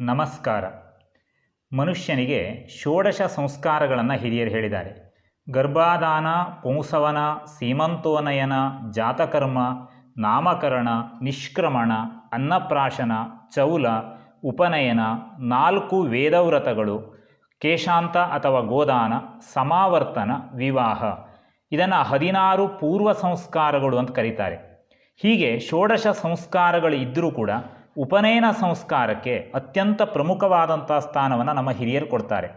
ನಮಸ್ಕಾರ. ಮನುಷ್ಯನಿಗೆ ಷೋಡಶ ಸಂಸ್ಕಾರಗಳನ್ನು ಹಿರಿಯರು ಹೇಳಿದ್ದಾರೆ. ಗರ್ಭಾದಾನ, ಪುಂಸವನ, ಸೀಮಂತೋನಯನ, ಜಾತಕರ್ಮ, ನಾಮಕರಣ, ನಿಷ್ಕ್ರಮಣ, ಅನ್ನಪ್ರಾಶನ, ಚೌಲ, ಉಪನಯನ, ನಾಲ್ಕು ವೇದವ್ರತಗಳು, ಕೇಶಾಂತ ಅಥವಾ ಗೋದಾನ, ಸಮಾವರ್ತನ, ವಿವಾಹ. ಇದನ್ನು ಹದಿನಾರು ಪೂರ್ವ ಸಂಸ್ಕಾರಗಳು ಅಂತ ಕರೀತಾರೆ. ಹೀಗೆ ಷೋಡಶ ಸಂಸ್ಕಾರಗಳು ಇದ್ದರೂ ಕೂಡ ಉಪನಯನ ಸಂಸ್ಕಾರಕ್ಕೆ ಅತ್ಯಂತ ಪ್ರಮುಖವಾದಂಥ ಸ್ಥಾನವನ್ನು ನಮ್ಮ ಹಿರಿಯರು ಕೊಡ್ತಾರೆ.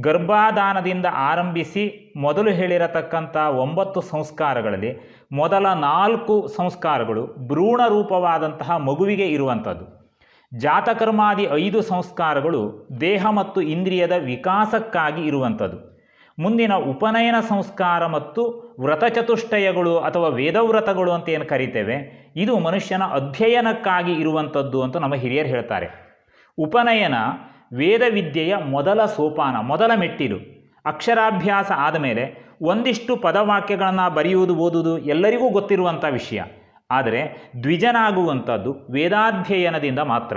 ಗರ್ಭಾದಾನದಿಂದ ಆರಂಭಿಸಿ ಮೊದಲು ಹೇಳಿರತಕ್ಕಂಥ ಒಂಬತ್ತು ಸಂಸ್ಕಾರಗಳಲ್ಲಿ ಮೊದಲ ನಾಲ್ಕು ಸಂಸ್ಕಾರಗಳು ಭ್ರೂಣ ರೂಪವಾದಂತಹ ಮಗುವಿಗೆ ಇರುವಂಥದ್ದು. ಜಾತಕರ್ಮಾದಿ ಐದು ಸಂಸ್ಕಾರಗಳು ದೇಹ ಮತ್ತು ಇಂದ್ರಿಯದ ವಿಕಾಸಕ್ಕಾಗಿ ಇರುವಂಥದ್ದು. ಮುಂದಿನ ಉಪನಯನ ಸಂಸ್ಕಾರ ಮತ್ತು ವ್ರತಚತುಷ್ಟಯಗಳು ಅಥವಾ ವೇದವ್ರತಗಳು ಅಂತ ಏನು ಕರಿತೇವೆ? ಇದು ಮನುಷ್ಯನ ಅಧ್ಯಯನಕ್ಕಾಗಿ ಇರುವಂಥದ್ದು ಅಂತ ನಮ್ಮ ಹಿರಿಯರು ಹೇಳ್ತಾರೆ. ಉಪನಯನ ವೇದವಿದ್ಯೆಯ ಮೊದಲ ಸೋಪಾನ, ಮೊದಲ ಮೆಟ್ಟಿಲು. ಅಕ್ಷರಾಭ್ಯಾಸ ಆದಮೇಲೆ ಒಂದಿಷ್ಟು ಪದವಾಕ್ಯಗಳನ್ನು ಬರೆಯುವುದು, ಓದುವುದು ಎಲ್ಲರಿಗೂ ಗೊತ್ತಿರುವಂಥ ವಿಷಯ. ಆದರೆ ದ್ವಿಜನಾಗುವಂಥದ್ದು ವೇದಾಧ್ಯಯನದಿಂದ ಮಾತ್ರ.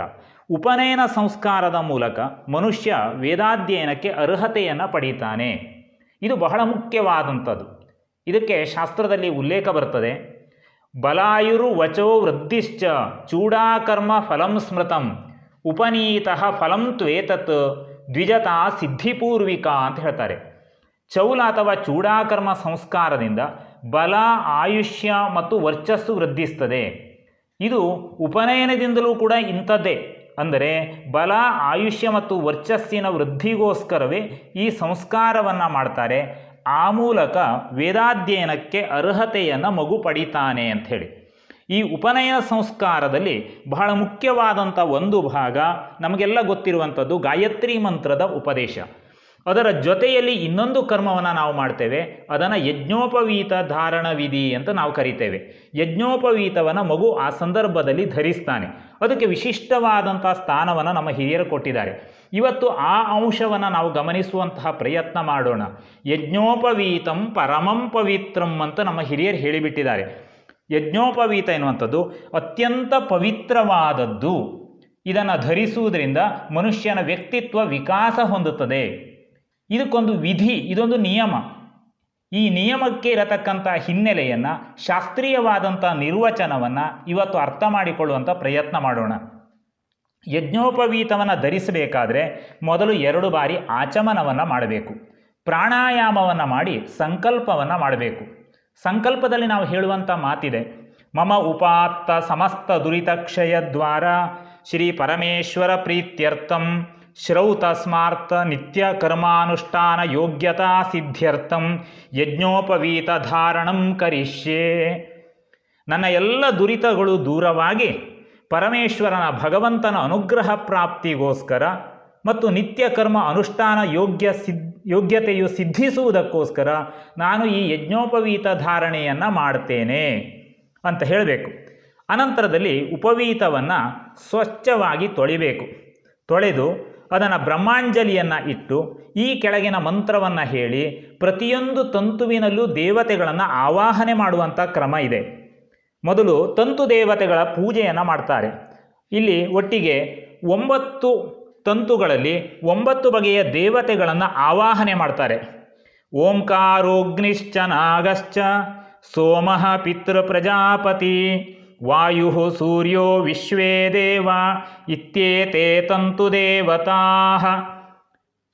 ಉಪನಯನ ಸಂಸ್ಕಾರದ ಮೂಲಕ ಮನುಷ್ಯ ವೇದಾಧ್ಯಯನಕ್ಕೆ ಅರ್ಹತೆಯನ್ನು ಪಡೀತಾನೆ. ಇದು ಬಹಳ ಮುಖ್ಯವಾದಂಥದ್ದು ಇದಕ್ಕೆ ಶಾಸ್ತ್ರದಲ್ಲಿ ಉಲ್ಲೇಖ ಬರ್ತದೆ ಬಲಾಯುರು ವಚೋ ವೃದ್ಧಿಶ್ಚ ಚೂಡಾಕರ್ಮ ಫಲಂ ಸ್ಮೃತಂ ಉಪನೀತಃ ಫಲಂ ತ್ವೇತತ್ ದ್ವಿಜತಾ ಸಿದ್ಧಿಪೂರ್ವಿಕ ಅಂತ ಹೇಳ್ತಾರೆ. ಚೌಲ ಅಥವಾ ಚೂಡಾಕರ್ಮ ಸಂಸ್ಕಾರದಿಂದ ಬಲ, ಆಯುಷ್ಯ ಮತ್ತು ವರ್ಚಸ್ಸು ವೃದ್ಧಿಸ್ತದೆ. ಇದು ಉಪನಯನದಿಂದಲೂ ಕೂಡ ಇಂಥದ್ದೇ. ಅಂದರೆ ಬಲ, ಆಯುಷ್ಯ ಮತ್ತು ವರ್ಚಸ್ಸಿನ ವೃದ್ಧಿಗೋಸ್ಕರವೇ ಈ ಸಂಸ್ಕಾರವನ್ನು ಮಾಡ್ತಾರೆ. ಆ ಮೂಲಕ ವೇದಾಧ್ಯಯನಕ್ಕೆ ಅರ್ಹತೆಯನ್ನು ಮಗು ಪಡಿತಾನೆ ಅಂಥೇಳಿ ಈ ಉಪನಯನ ಸಂಸ್ಕಾರದಲ್ಲಿ ಬಹಳ ಮುಖ್ಯವಾದಂಥ ಒಂದು ಭಾಗ ನಮಗೆಲ್ಲ ಗೊತ್ತಿರುವಂಥದ್ದು ಗಾಯತ್ರಿ ಮಂತ್ರದ ಉಪದೇಶ. ಅದರ ಜೊತೆಯಲ್ಲಿ ಇನ್ನೊಂದು ಕರ್ಮವನ್ನು ನಾವು ಮಾಡ್ತೇವೆ, ಅದನ್ನು ಯಜ್ಞೋಪವೀತ ಧಾರಣ ವಿಧಿ ಅಂತ ನಾವು ಕರಿತೇವೆ. ಯಜ್ಞೋಪವೀತವನ್ನು ಮಗು ಆ ಸಂದರ್ಭದಲ್ಲಿ ಧರಿಸ್ತಾನೆ. ಅದಕ್ಕೆ ವಿಶಿಷ್ಟವಾದಂಥ ಸ್ಥಾನವನ್ನು ನಮ್ಮ ಹಿರಿಯರು ಕೊಟ್ಟಿದ್ದಾರೆ. ಇವತ್ತು ಆ ಅಂಶವನ್ನು ನಾವು ಗಮನಿಸುವಂತಹ ಪ್ರಯತ್ನ ಮಾಡೋಣ. ಯಜ್ಞೋಪವೀತಂ ಪರಮಂ ಪವಿತ್ರಂ ಅಂತ ನಮ್ಮ ಹಿರಿಯರು ಹೇಳಿಬಿಟ್ಟಿದ್ದಾರೆ. ಯಜ್ಞೋಪವೀತ ಎನ್ನುವಂಥದ್ದು ಅತ್ಯಂತ ಪವಿತ್ರವಾದದ್ದು. ಇದನ್ನು ಧರಿಸುವುದರಿಂದ ಮನುಷ್ಯನ ವ್ಯಕ್ತಿತ್ವ ವಿಕಾಸ ಹೊಂದುತ್ತದೆ. ಇದಕ್ಕೊಂದು ವಿಧಿ, ಇದೊಂದು ನಿಯಮ. ಈ ನಿಯಮಕ್ಕೆ ಇರತಕ್ಕಂಥ ಹಿನ್ನೆಲೆಯನ್ನು ಶಾಸ್ತ್ರೀಯವಾದಂಥ ನಿರ್ವಚನವನ್ನು ಇವತ್ತು ಅರ್ಥ ಮಾಡಿಕೊಳ್ಳುವಂಥ ಪ್ರಯತ್ನ ಮಾಡೋಣ. ಯಜ್ಞೋಪವೀತವನ್ನು ಧರಿಸಬೇಕಾದರೆ ಮೊದಲು ಎರಡು ಬಾರಿ ಆಚಮನವನ್ನು ಮಾಡಬೇಕು. ಪ್ರಾಣಾಯಾಮವನ್ನು ಮಾಡಿ ಸಂಕಲ್ಪವನ್ನು ಮಾಡಬೇಕು. ಸಂಕಲ್ಪದಲ್ಲಿ ನಾವು ಹೇಳುವಂಥ ಮಾತಿದೆ, ಮಮ ಉಪಾತ್ತ ಸಮಸ್ತ ದುರಿತಕ್ಷಯ ದ್ವಾರ ಶ್ರೀ ಪರಮೇಶ್ವರ ಪ್ರೀತ್ಯರ್ಥಂ ಶ್ರೌತ ಸ್ಮಾರ್ಥ ನಿತ್ಯ ಕರ್ಮಾನುಷ್ಠಾನ ಯೋಗ್ಯತಾ ಸಿದ್ಧ್ಯರ್ಥಂ ಯಜ್ಞೋಪವೀತ ಧಾರಣಂ ಕರಿಷ್ಯೆ. ನನ್ನ ಎಲ್ಲ ದುರಿತಗಳು ದೂರವಾಗಿ ಪರಮೇಶ್ವರನ ಭಗವಂತನ ಅನುಗ್ರಹ ಪ್ರಾಪ್ತಿಗೋಸ್ಕರ ಮತ್ತು ನಿತ್ಯ ಕರ್ಮ ಅನುಷ್ಠಾನ ಯೋಗ್ಯ ಸಿದ್, ಯೋಗ್ಯತೆಯು ಸಿದ್ಧಿಸುವುದಕ್ಕೋಸ್ಕರ ನಾನು ಈ ಯಜ್ಞೋಪವೀತ ಧಾರಣೆಯನ್ನು ಮಾಡ್ತೇನೆ ಅಂತ ಹೇಳಬೇಕು. ಅನಂತರದಲ್ಲಿ ಉಪವೀತವನ್ನು ಸ್ವಚ್ಛವಾಗಿ ತೊಳಿಬೇಕು. ತೊಳೆದು ಅದನ್ನು ಬ್ರಹ್ಮಾಂಜಲಿಯನ್ನು ಇಟ್ಟು ಈ ಕೆಳಗಿನ ಮಂತ್ರವನ್ನು ಹೇಳಿ ಪ್ರತಿಯೊಂದು ತಂತುವಿನಲ್ಲೂ ದೇವತೆಗಳನ್ನು ಆವಾಹನೆ ಮಾಡುವಂಥ ಕ್ರಮ ಇದೆ. ಮೊದಲು ತಂತು ದೇವತೆಗಳ ಪೂಜೆಯನ್ನು ಮಾಡ್ತಾರೆ. ಇಲ್ಲಿ ಒಟ್ಟಿಗೆ ಒಂಬತ್ತು ತಂತುಗಳಲ್ಲಿ ಒಂಬತ್ತು ಬಗೆಯ ದೇವತೆಗಳನ್ನು ಆವಾಹನೆ ಮಾಡ್ತಾರೆ. ಓಂಕಾರೋಗ್ನಿಶ್ಚ ನಾಗಶ್ಚ, ಸೋಮಃ ಪಿತೃ ಪ್ರಜಾಪತಿ ವಾಯು ಸೂರ್ಯೋ ವಿಶ್ವೇ ದೇವ, ಇತ್ಯೇತೆ ತಂತು ದೇವತಾ.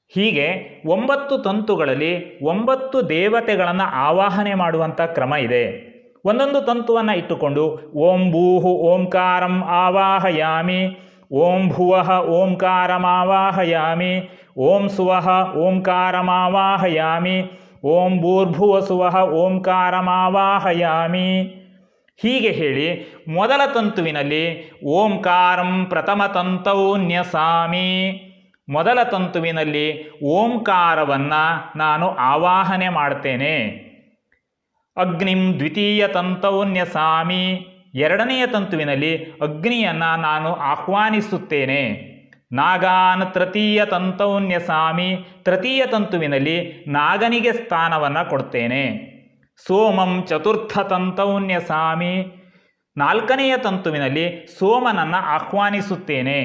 ಹೀಗೆ ಒಂಬತ್ತು ತಂತುಗಳಲ್ಲಿ ಒಂಬತ್ತು ದೇವತೆಗಳನ್ನು ಆವಾಹನೆ ಮಾಡುವಂಥ ಕ್ರಮ ಇದೆ. ಒಂದೊಂದು ತಂತುವನ್ನು ಇಟ್ಟುಕೊಂಡು ಓಂ ಭೂಹು ಓಂಕಾರಂ ಆವಾಹಯಾಮಿ. ಓಂ ಭುವಃ ಓಂಕಾರಮಾವಾಹಯಾಮಿ. ಓಂ ಸುವಃ ಓಂಕಾರಮಾವಾಹಯಾಮಿ. ಓಂ ಭೂರ್ಭುವಸುವಃ ಓಂಕಾರಮಾವಾಹಯಾಮಿ. ಹೀಗೆ ಹೇಳಿ ಮೊದಲ ತಂತುವಿನಲ್ಲಿ ಓಂಕಾರಂ ಪ್ರಥಮ ತಂತೌ ನ್ಯಸಾಮಿ. ಮೊದಲ ತಂತುವಿನಲ್ಲಿ ಓಂಕಾರವನ್ನು ನಾನು ಆವಾಹನೆ ಮಾಡ್ತೇನೆ. ಅಗ್ನಿಂ ದ್ವಿತೀಯ ತಂತೌ ನ್ಯಸಾಮಿ. ಎರಡನೆಯ ತಂತುವಿನಲ್ಲಿ ಅಗ್ನಿಯನ್ನು ನಾನು ಆಹ್ವಾನಿಸುತ್ತೇನೆ. ನಾಗಾನ್ ತೃತೀಯ ತಂತೌ ನ್ಯಸಾಮಿ. ತೃತೀಯ ತಂತುವಿನಲ್ಲಿ ನಾಗನಿಗೆ ಸ್ಥಾನವನ್ನು ಕೊಡ್ತೇನೆ. ಸೋಮಂ ಚತುರ್ಥ ತಂತೌ ನ್ಯಸಾಮಿ. ನಾಲ್ಕನೆಯ ತಂತುವಿನಲ್ಲಿ ಸೋಮನನ್ನು ಆಹ್ವಾನಿಸುತ್ತೇನೆ.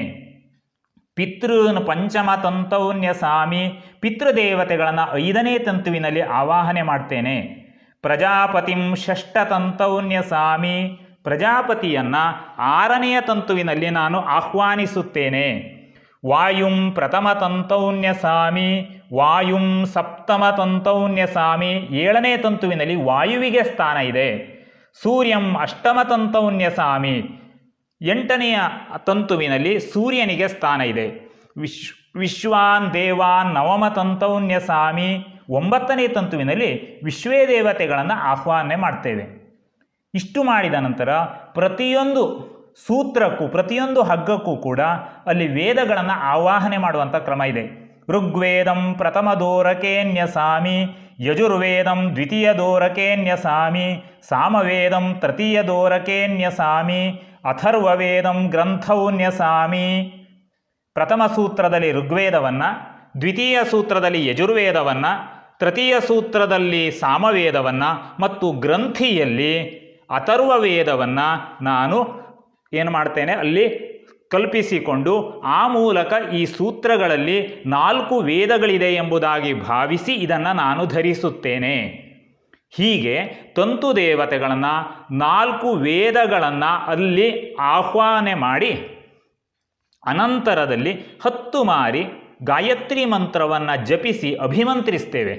ಪಿತೃನ್ ಪಂಚಮ ತಂತೌನ್ಯಸಾಮಿ ಪಿತೃದೇವತೆಗಳನ್ನು ಐದನೇ ತಂತುವಿನಲ್ಲಿ ಆವಾಹನೆ ಮಾಡ್ತೇನೆ. ಪ್ರಜಾಪತಿಂ ಷಷ್ಠ ತಂತೌನ್ಯಸಾಮಿ ಪ್ರಜಾಪತಿಯನ್ನು ಆರನೆಯ ತಂತುವಿನಲ್ಲಿ ನಾನು ಆಹ್ವಾನಿಸುತ್ತೇನೆ. ವಾಯುಂ ಪ್ರಥಮ ತಂತೌನ್ಯಸಾಮಿ ವಾಯುಂ ಸಪ್ತಮ ತಂತೌನ್ಯಸಾಮಿ ಏಳನೇ ತಂತುವಿನಲ್ಲಿ ವಾಯುವಿಗೆ ಸ್ಥಾನ ಇದೆ. ಸೂರ್ಯಂ ಅಷ್ಟಮ ತಂತೌನ್ಯಸಾಮಿ ಎಂಟನೆಯ ತಂತುವಿನಲ್ಲಿ ಸೂರ್ಯನಿಗೆ ಸ್ಥಾನ ಇದೆ. ವಿಶ್, ವಿಶ್ವಾನ್ ದೇವಾನ್ ನವಮ ತಂತೌನ್ಯಸಾಮಿ ಒಂಬತ್ತನೇ ತಂತುವಿನಲ್ಲಿ ವಿಶ್ವೇ ದೇವತೆಗಳನ್ನು ಆಹ್ವಾನ ಮಾಡ್ತೇವೆ. ಇಷ್ಟು ಮಾಡಿದ ನಂತರ ಪ್ರತಿಯೊಂದು ಸೂತ್ರಕ್ಕೂ, ಪ್ರತಿಯೊಂದು ಹಗ್ಗಕ್ಕೂ ಕೂಡ ಅಲ್ಲಿ ವೇದಗಳನ್ನು ಆವಾಹನೆ ಮಾಡುವಂಥ ಕ್ರಮ ಇದೆ. ಋಗ್ವೇದಂ ಪ್ರಥಮ ದೋರಕೇನ್ಯಸಾಮಿ ಯಜುರ್ವೇದಂ ದ್ವಿತೀಯ ದೋರಕೇನ್ಯಸಾಮಿ ಸಾಮವೇದಂ ತೃತೀಯ ದೋರಕೇನ್ಯಸಾಮಿ ಅಥರ್ವವೇದಂ ಗ್ರಂಥೌನ್ಯಸಾಮಿ ಪ್ರಥಮ ಸೂತ್ರದಲ್ಲಿ ಋಗ್ವೇದವನ್ನು, ದ್ವಿತೀಯ ಸೂತ್ರದಲ್ಲಿ ಯಜುರ್ವೇದವನ್ನು ತೃತೀಯ ಸೂತ್ರದಲ್ಲಿ ಸಾಮವೇದವನ್ನು ಮತ್ತು ಗ್ರಂಥಿಯಲ್ಲಿ ಅಥರ್ವ ವೇದವನ್ನು ನಾನು ಏನು ಮಾಡ್ತೇನೆ, ಅಲ್ಲಿ ಕಲ್ಪಿಸಿಕೊಂಡು ಆ ಮೂಲಕ ಈ ಸೂತ್ರಗಳಲ್ಲಿ ನಾಲ್ಕು ವೇದಗಳಿದೆ ಎಂಬುದಾಗಿ ಭಾವಿಸಿ ಇದನ್ನು ನಾನು ಧರಿಸುತ್ತೇನೆ. ಹೀಗೆ ತಂತು ದೇವತೆಗಳನ್ನು ನಾಲ್ಕು ವೇದಗಳನ್ನು ಅಲ್ಲಿ ಆಹ್ವಾನೆ ಮಾಡಿ, ಅನಂತರದಲ್ಲಿ ಹತ್ತು ಮಾರಿ ಗಾಯತ್ರಿ ಮಂತ್ರವನ್ನು ಜಪಿಸಿ ಅಭಿಮಂತ್ರಿಸ್ತೇವೆ.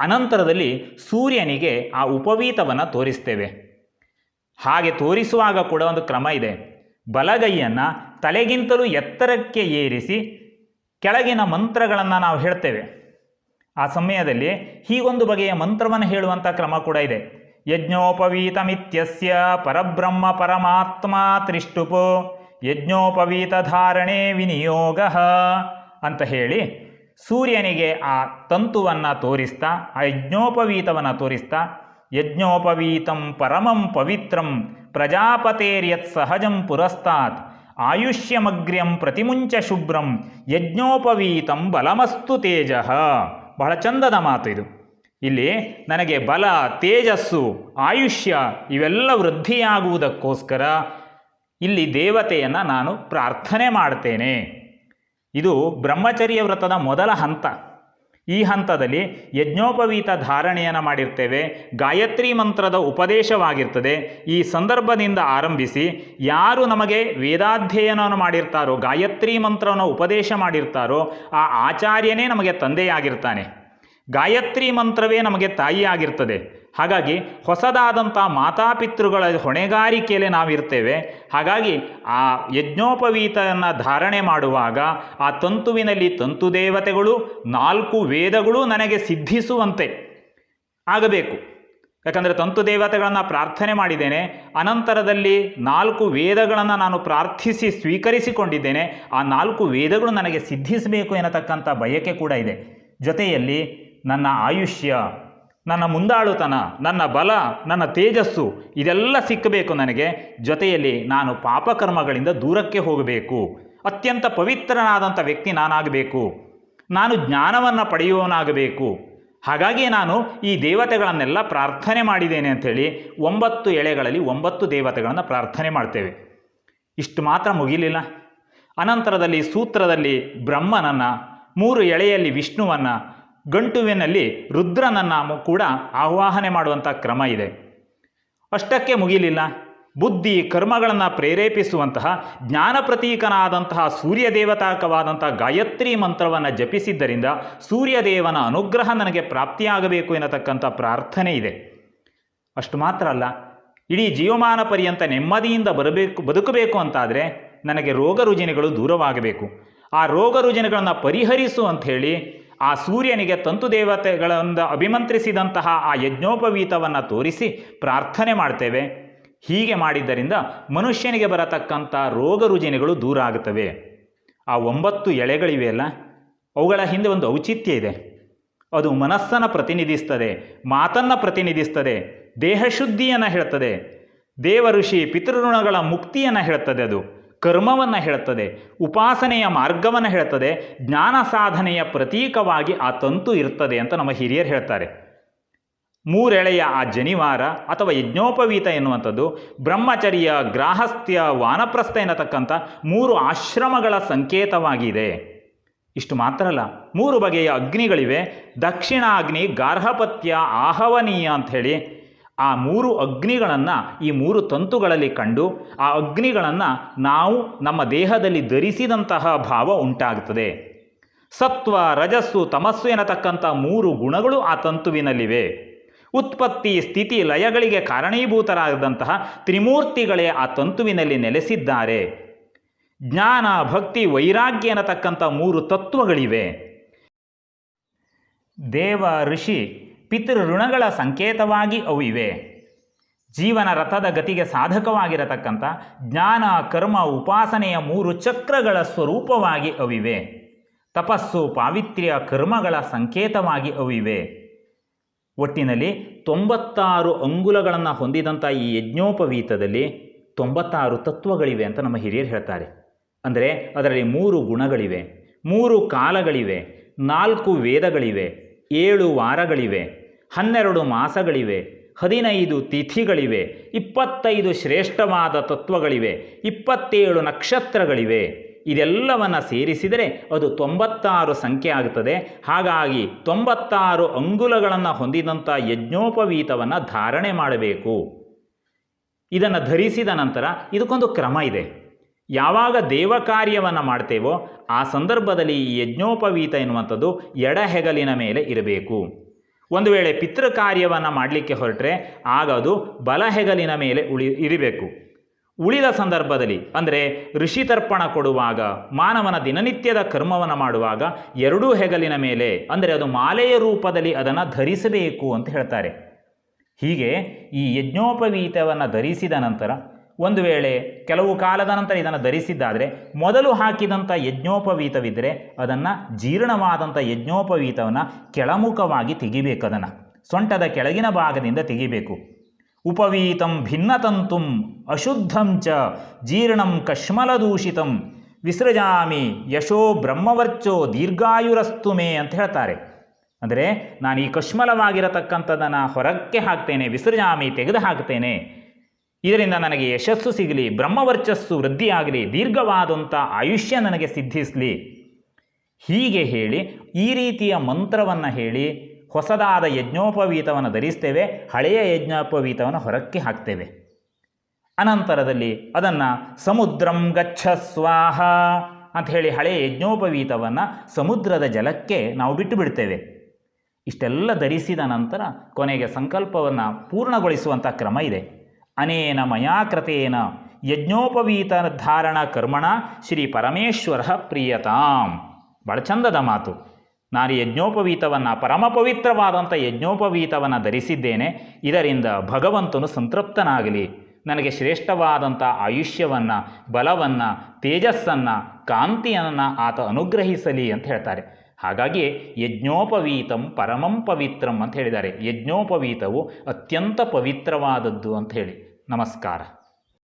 ಅನಂತರದಲ್ಲಿ ಸೂರ್ಯನಿಗೆ ಆ ಉಪವೀತವನ್ನು ತೋರಿಸ್ತೇವೆ. ಹಾಗೆ ತೋರಿಸುವಾಗ ಕೂಡ ಒಂದು ಕ್ರಮ ಇದೆ. ಬಲಗೈಯನ್ನು ತಲೆಗಿಂತಲೂ ಎತ್ತರಕ್ಕೆ ಏರಿಸಿ ಕೆಳಗಿನ ಮಂತ್ರಗಳನ್ನು ನಾವು ಹೇಳ್ತೇವೆ. ಆ ಸಮಯದಲ್ಲಿ ಹೀಗೊಂದು ಬಗೆಯ ಮಂತ್ರವನ್ನು ಹೇಳುವಂಥ ಕ್ರಮ ಕೂಡ ಇದೆ. ಯಜ್ಞೋಪವೀತಮಿತ್ಯಸ್ಯ ಪರಬ್ರಹ್ಮ ಪರಮಾತ್ಮ ತ್ರಿಷ್ಟುಪೋ ಯಜ್ಞೋಪವೀತ ಧಾರಣೆ ವಿನಿಯೋಗ ಅಂತ ಹೇಳಿ ಸೂರ್ಯನಿಗೆ ಆ ತಂತುವನ್ನು ತೋರಿಸ್ತಾ, ಆ ಯಜ್ಞೋಪವೀತವನ್ನು ತೋರಿಸ್ತಾ, ಯಜ್ಞೋಪವೀತಂ ಪರಮಂ ಪವಿತ್ರಂ ಪ್ರಜಾಪತೇರ್ಯತ್ ಸಹಜಂ ಪುರಸ್ತಾತ್, ಆಯುಷ್ಯಮಗ್ರ್ಯಂ ಪ್ರತಿಮುಂಚ ಶುಭ್ರಂ, ಯಜ್ಞೋಪವೀತಂ ಬಲಮಸ್ತು ತೇಜ. ಬಹಳ ಚಂದದ ಮಾತು ಇದು. ಇಲ್ಲಿ ನನಗೆ ಬಲ, ತೇಜಸ್ಸು, ಆಯುಷ್ಯ ಇವೆಲ್ಲ ವೃದ್ಧಿಯಾಗುವುದಕ್ಕೋಸ್ಕರ ಇಲ್ಲಿ ದೇವತೆಯನ್ನು ನಾನು ಪ್ರಾರ್ಥನೆ ಮಾಡ್ತೇನೆ. ಇದು ಬ್ರಹ್ಮಚರ್ಯ ವ್ರತದ ಮೊದಲ ಹಂತ. ಈ ಹಂತದಲ್ಲಿ ಯಜ್ಞೋಪವೀತ ಧಾರಣೆಯನ್ನು ಮಾಡಿರ್ತೇವೆ. ಗಾಯತ್ರಿ ಮಂತ್ರದ ಉಪದೇಶವಾಗಿರ್ತದೆ. ಈ ಸಂದರ್ಭದಿಂದ ಆರಂಭಿಸಿ ಯಾರು ನಮಗೆ ವೇದಾಧ್ಯಯನವನ್ನು ಮಾಡಿರ್ತಾರೋ, ಗಾಯತ್ರಿ ಮಂತ್ರವನ್ನು ಉಪದೇಶ ಮಾಡಿರ್ತಾರೋ, ಆ ಆಚಾರ್ಯನೇ ನಮಗೆ ತಂದೆಯಾಗಿರ್ತಾನೆ. ಗಾಯತ್ರಿ ಮಂತ್ರವೇ ನಮಗೆ ತಾಯಿಯಾಗಿರ್ತದೆ. ಹಾಗಾಗಿ ಹೊಸದಾದಂಥ ಮಾತಾಪಿತೃಗಳ ಹೊಣೆಗಾರಿಕೆಯಲ್ಲಿ ನಾವಿರ್ತೇವೆ. ಹಾಗಾಗಿ ಆ ಯಜ್ಞೋಪವೀತವನ್ನು ಧಾರಣೆ ಮಾಡುವಾಗ ಆ ತಂತುವಿನಲ್ಲಿ ತಂತು ದೇವತೆಗಳು, ನಾಲ್ಕು ವೇದಗಳು ನನಗೆ ಸಿದ್ಧಿಸುವಂತೆ ಆಗಬೇಕು. ಯಾಕಂದರೆ ತಂತು ದೇವತೆಗಳನ್ನು ಪ್ರಾರ್ಥನೆ ಮಾಡಿದ್ದೇನೆ. ಅನಂತರದಲ್ಲಿ ನಾಲ್ಕು ವೇದಗಳನ್ನು ನಾನು ಪ್ರಾರ್ಥಿಸಿ ಸ್ವೀಕರಿಸಿಕೊಂಡಿದ್ದೇನೆ. ಆ ನಾಲ್ಕು ವೇದಗಳು ನನಗೆ ಸಿದ್ಧಿಸಬೇಕು ಎನ್ನತಕ್ಕಂಥ ಬಯಕೆ ಕೂಡ ಇದೆ. ಜೊತೆಯಲ್ಲಿ ನನ್ನ ಆಯುಷ್ಯ ನನ್ನ ಮುಂದಾಳುತನ, ನನ್ನ ಬಲ, ನನ್ನ ತೇಜಸ್ಸು ಇದೆಲ್ಲ ಸಿಕ್ಕಬೇಕು ನನಗೆ. ಜೊತೆಯಲ್ಲಿ ನಾನು ಪಾಪಕರ್ಮಗಳಿಂದ ದೂರಕ್ಕೆ ಹೋಗಬೇಕು. ಅತ್ಯಂತ ಪವಿತ್ರನಾದಂಥ ವ್ಯಕ್ತಿ ನಾನಾಗಬೇಕು. ನಾನು ಜ್ಞಾನವನ್ನು ಪಡೆಯುವವನಾಗಬೇಕು. ಹಾಗಾಗಿ ನಾನು ಈ ದೇವತೆಗಳನ್ನೆಲ್ಲ ಪ್ರಾರ್ಥನೆ ಮಾಡಿದ್ದೇನೆ ಅಂಥೇಳಿ ಒಂಬತ್ತು ಎಳೆಗಳಲ್ಲಿ ಒಂಬತ್ತು ದೇವತೆಗಳನ್ನು ಪ್ರಾರ್ಥನೆ ಮಾಡ್ತೇವೆ. ಇಷ್ಟು ಮಾತ್ರ ಮುಗಿಲಿಲ್ಲ. ಅನಂತರದಲ್ಲಿ ಸೂತ್ರದಲ್ಲಿ ಬ್ರಹ್ಮನನ್ನು, ಮೂರು ಎಳೆಯಲ್ಲಿ ವಿಷ್ಣುವನ್ನು ಗಂಟುವಿನಲ್ಲಿ ರುದ್ರನ ನಾಮ ಕೂಡ ಆವಾಹನೆ ಮಾಡುವಂಥ ಕ್ರಮ ಇದೆ. ಅಷ್ಟಕ್ಕೆ ಮುಗಿಲಿಲ್ಲ. ಬುದ್ಧಿ ಕರ್ಮಗಳನ್ನು ಪ್ರೇರೇಪಿಸುವಂತಹ ಜ್ಞಾನ ಪ್ರತೀಕನಾದಂತಹ ಸೂರ್ಯ ದೇವತಾಕವಾದಂತಹ ಗಾಯತ್ರಿ ಮಂತ್ರವನ್ನು ಜಪಿಸಿದ್ದರಿಂದ ಸೂರ್ಯದೇವನ ಅನುಗ್ರಹ ನನಗೆ ಪ್ರಾಪ್ತಿಯಾಗಬೇಕು ಎನ್ನತಕ್ಕಂಥ ಪ್ರಾರ್ಥನೆ ಇದೆ. ಅಷ್ಟು ಮಾತ್ರ ಅಲ್ಲ, ಇಡೀ ಜೀವಮಾನ ಪರ್ಯಂತ ನೆಮ್ಮದಿಯಿಂದ ಬರಬೇಕು, ಬದುಕಬೇಕು ಅಂತಾದರೆ ನನಗೆ ರೋಗ ರುಜಿನಗಳು ದೂರವಾಗಬೇಕು. ಆ ರೋಗ ರುಜಿನಗಳನ್ನು ಪರಿಹರಿಸು ಅಂಥೇಳಿ ಆ ಸೂರ್ಯನಿಗೆ ತಂತು ದೇವತೆಗಳಿಂದ ಅಭಿಮಂತ್ರಿಸಿದಂತಹ ಆ ಯಜ್ಞೋಪವೀತವನ್ನು ತೋರಿಸಿ ಪ್ರಾರ್ಥನೆ ಮಾಡ್ತೇವೆ. ಹೀಗೆ ಮಾಡಿದ್ದರಿಂದ ಮನುಷ್ಯನಿಗೆ ಬರತಕ್ಕಂಥ ರೋಗ ರುಜಿನಗಳು ದೂರ ಆಗುತ್ತವೆ. ಆ ಒಂಬತ್ತು ಎಳೆಗಳಿವೆಯಲ್ಲ ಅವುಗಳ ಹಿಂದೆ ಒಂದು ಔಚಿತ್ಯ ಇದೆ. ಅದು ಮನಸ್ಸನ್ನು ಪ್ರತಿನಿಧಿಸ್ತದೆ, ಮಾತನ್ನು ಪ್ರತಿನಿಧಿಸ್ತದೆ, ದೇಹಶುದ್ಧಿಯನ್ನು ಹೇಳ್ತದೆ. ದೇವ ಋಷಿ ಪಿತೃಋಣಗಳ ಮುಕ್ತಿಯನ್ನು ಹೇಳ್ತದೆ ಅದು. ಕರ್ಮವನ್ನು ಹೇಳ್ತದೆ, ಉಪಾಸನೆಯ ಮಾರ್ಗವನ್ನು ಹೇಳ್ತದೆ, ಜ್ಞಾನ ಸಾಧನೆಯ ಪ್ರತೀಕವಾಗಿ ಆ ತಂತು ಇರ್ತದೆ ಅಂತ ನಮ್ಮ ಹಿರಿಯರು ಹೇಳ್ತಾರೆ. ಮೂರೆಳೆಯ ಆ ಜನಿವಾರ ಅಥವಾ ಯಜ್ಞೋಪವೀತ ಎನ್ನುವಂಥದ್ದು ಬ್ರಹ್ಮಚರ್ಯ ಗ್ರಾಹಸ್ಥ್ಯ ವಾನಪ್ರಸ್ಥ ಎನ್ನತಕ್ಕಂಥ ಮೂರು ಆಶ್ರಮಗಳ ಸಂಕೇತವಾಗಿದೆ. ಇಷ್ಟು ಮಾತ್ರ ಅಲ್ಲ, ಮೂರು ಬಗೆಯ ಅಗ್ನಿಗಳಿವೆ. ದಕ್ಷಿಣ ಅಗ್ನಿ ಗಾರ್ಹಪತ್ಯ, ಆಹವನೀಯ ಅಂಥೇಳಿ ಆ ಮೂರು ಅಗ್ನಿಗಳನ್ನು ಈ ಮೂರು ತಂತುಗಳಲ್ಲಿ ಕಂಡು ಆ ಅಗ್ನಿಗಳನ್ನು ನಾವು ನಮ್ಮ ದೇಹದಲ್ಲಿ ಧರಿಸಿದಂತಹ ಭಾವ ಉಂಟಾಗುತ್ತದೆ ಸತ್ವ, ರಜಸ್ಸು, ತಮಸ್ಸು ಎನ್ನತಕ್ಕಂಥ ಮೂರು ಗುಣಗಳು ಆ ತಂತುವಿನಲ್ಲಿವೆ. ಉತ್ಪತ್ತಿ, ಸ್ಥಿತಿ, ಲಯಗಳಿಗೆ ಕಾರಣೀಭೂತರಾದಂತಹ ತ್ರಿಮೂರ್ತಿಗಳೇ ಆ ತಂತುವಿನಲ್ಲಿ ನೆಲೆಸಿದ್ದಾರೆ. ಜ್ಞಾನ, ಭಕ್ತಿ, ವೈರಾಗ್ಯ ಎನ್ನತಕ್ಕಂಥ ಮೂರು ತತ್ವಗಳಿವೆ. ದೇವ, ಋಷಿ ಪಿತೃ ಋಣಗಳ ಸಂಕೇತವಾಗಿ ಅವು ಇವೆ. ಜೀವನ ರಥದ ಗತಿಗೆ ಸಾಧಕವಾಗಿರತಕ್ಕಂಥ ಜ್ಞಾನ, ಕರ್ಮ, ಉಪಾಸನೆಯ ಮೂರು ಚಕ್ರಗಳ ಸ್ವರೂಪವಾಗಿ ಅವಿವೆ ತಪಸ್ಸು, ಪಾವಿತ್ರ್ಯ, ಕರ್ಮಗಳ ಸಂಕೇತವಾಗಿ ಅವಿವೆ ಒಟ್ಟಿನಲ್ಲಿ ತೊಂಬತ್ತಾರು ಅಂಗುಲಗಳನ್ನು ಹೊಂದಿದಂಥ ಈ ಯಜ್ಞೋಪವೀತದಲ್ಲಿ ತೊಂಬತ್ತಾರು ತತ್ವಗಳಿವೆ ಅಂತ ನಮ್ಮ ಹಿರಿಯರು ಹೇಳ್ತಾರೆ. ಅಂದರೆ ಅದರಲ್ಲಿ ಮೂರು ಗುಣಗಳಿವೆ, ಮೂರು ಕಾಲಗಳಿವೆ, ನಾಲ್ಕು ವೇದಗಳಿವೆ ಏಳು ವಾರಗಳಿವೆ, ಹನ್ನೆರಡು ಮಾಸಗಳಿವೆ, ಹದಿನೈದು ತಿಥಿಗಳಿವೆ, ಇಪ್ಪತ್ತೈದು ಶ್ರೇಷ್ಠವಾದ ತತ್ವಗಳಿವೆ, ಇಪ್ಪತ್ತೇಳು ನಕ್ಷತ್ರಗಳಿವೆ. ಇದೆಲ್ಲವನ್ನು ಸೇರಿಸಿದರೆ ಅದು ತೊಂಬತ್ತಾರು ಸಂಖ್ಯೆ ಆಗುತ್ತದೆ ಹಾಗಾಗಿ ತೊಂಬತ್ತಾರು ಅಂಗುಲಗಳನ್ನು ಹೊಂದಿದಂಥ ಯಜ್ಞೋಪವೀತವನ್ನು ಧಾರಣೆ ಮಾಡಬೇಕು. ಇದನ್ನು ಧರಿಸಿದ ನಂತರ ಇದಕ್ಕೊಂದು ಕ್ರಮ ಇದೆ. ಯಾವಾಗ ದೇವ ಕಾರ್ಯವನ್ನು ಮಾಡ್ತೇವೋ ಆ ಸಂದರ್ಭದಲ್ಲಿ ಈ ಯಜ್ಞೋಪವೀತ ಎನ್ನುವಂಥದ್ದು ಎಡಹೆಗಲಿನ ಮೇಲೆ ಇರಬೇಕು. ಒಂದು ವೇಳೆ ಪಿತೃ ಕಾರ್ಯವನ್ನು ಮಾಡಲಿಕ್ಕೆ ಹೊರಟ್ರೆ ಆಗ ಅದು ಬಲಹೆಗಲಿನ ಮೇಲೆ ಉಳಿ ಇರಬೇಕು. ಉಳಿದ ಸಂದರ್ಭದಲ್ಲಿ ಅಂದರೆ ಋಷಿ ತರ್ಪಣ ಕೊಡುವಾಗ, ಮಾನವನ ದಿನನಿತ್ಯದ ಕರ್ಮವನ್ನು ಮಾಡುವಾಗ ಎರಡೂ ಹೆಗಲಿನ ಮೇಲೆ ಅಂದರೆ ಅದು ಮಾಲೆಯ ರೂಪದಲ್ಲಿ ಅದನ್ನು ಧರಿಸಬೇಕು ಅಂತ ಹೇಳ್ತಾರೆ. ಹೀಗೆ ಈ ಯಜ್ಞೋಪವೀತವನ್ನು ಧರಿಸಿದ ನಂತರ ಒಂದು ವೇಳೆ ಕೆಲವು ಕಾಲದ ನಂತರ ಇದನ್ನು ಧರಿಸಿದ್ದಾದರೆ, ಮೊದಲು ಹಾಕಿದಂಥ ಯಜ್ಞೋಪವೀತವಿದ್ದರೆ ಅದನ್ನು ಜೀರ್ಣವಾದಂಥ ಯಜ್ಞೋಪವೀತವನ್ನು ಕೆಳಮುಖವಾಗಿ ತೆಗಿಬೇಕು ಅದನ್ನು. ಸೊಂಟದ ಕೆಳಗಿನ ಭಾಗದಿಂದ ತೆಗಿಬೇಕು. ಉಪವೀತಂ ಭಿನ್ನತಂತುಂ ಅಶುದ್ಧಂ ಚ ಜೀರ್ಣಂ ಕಶ್ಮಲದೂಷಿತಂ ವಿಸೃಜಾಮಿ ಯಶೋ ಬ್ರಹ್ಮವರ್ಚೋ ದೀರ್ಘಾಯುರಸ್ತು ಮೇ ಅಂತ ಹೇಳ್ತಾರೆ. ಅಂದರೆ ನಾನು ಈ ಕಶ್ಮಲವಾಗಿರತಕ್ಕಂಥದ್ದನ್ನು ಹೊರಕ್ಕೆ ಹಾಕ್ತೇನೆ, ವಿಸೃಜಾಮಿ ತೆಗೆದು ಹಾಕ್ತೇನೆ ಇದರಿಂದ ನನಗೆ ಯಶಸ್ಸು ಸಿಗಲಿ, ಬ್ರಹ್ಮವರ್ಚಸ್ಸು ವೃದ್ಧಿಯಾಗಲಿ, ದೀರ್ಘವಾದಂಥ ಆಯುಷ್ಯ ನನಗೆ ಸಿದ್ಧಿಸಲಿ. ಹೀಗೆ ಹೇಳಿ, ಈ ರೀತಿಯ ಮಂತ್ರವನ್ನು ಹೇಳಿ, ಹೊಸದಾದ ಯಜ್ಞೋಪವೀತವನ್ನು ಧರಿಸ್ತೇವೆ, ಹಳೆಯ ಯಜ್ಞೋಪವೀತವನ್ನು ಹೊರಕ್ಕೆ ಹಾಕ್ತೇವೆ. ಅನಂತರದಲ್ಲಿ ಅದನ್ನು ಸಮುದ್ರಂ ಗಚ್ಚ ಸ್ವಾಹ ಅಂತ ಹೇಳಿ ಹಳೆಯ ಯಜ್ಞೋಪವೀತವನ್ನು ಸಮುದ್ರದ ಜಲಕ್ಕೆ ನಾವು ಬಿಟ್ಟು ಬಿಡ್ತೇವೆ. ಇಷ್ಟೆಲ್ಲ ಧರಿಸಿದ ನಂತರ ಕೊನೆಗೆ ಸಂಕಲ್ಪವನ್ನು ಪೂರ್ಣಗೊಳಿಸುವಂಥ ಕ್ರಮ ಇದೆ. ಅನೇನ ಮಯಾಕೃತೇನ ಯಜ್ಞೋಪವೀತ ಧಾರಣ ಕರ್ಮಣ ಶ್ರೀ ಪರಮೇಶ್ವರ ಪ್ರಿಯತಾಂ. ಭಾಳ ಚಂದದ ಮಾತು. ನಾನು ಯಜ್ಞೋಪವೀತವನ್ನು ಪರಮ ಪವಿತ್ರವಾದಂಥ ಯಜ್ಞೋಪವೀತವನ್ನು ಧರಿಸಿದ್ದೇನೆ. ಇದರಿಂದ ಭಗವಂತನು ಸಂತೃಪ್ತನಾಗಲಿ. ನನಗೆ ಶ್ರೇಷ್ಠವಾದಂಥ ಆಯುಷ್ಯವನ್ನು, ಬಲವನ್ನು, ತೇಜಸ್ಸನ್ನು, ಕಾಂತಿಯನ್ನು ಆತ ಅನುಗ್ರಹಿಸಲಿ ಅಂತ ಹೇಳ್ತಾರೆ. ಹಾಗಾಗಿ ಯಜ್ಞೋಪವೀತಂ ಪರಮಂ ಪವಿತ್ರಂ ಅಂತ ಹೇಳಿದ್ದಾರೆ. ಯಜ್ಞೋಪವೀತವು ಅತ್ಯಂತ ಪವಿತ್ರವಾದದ್ದು ಅಂತ ಹೇಳಿ. ನಮಸ್ಕಾರ.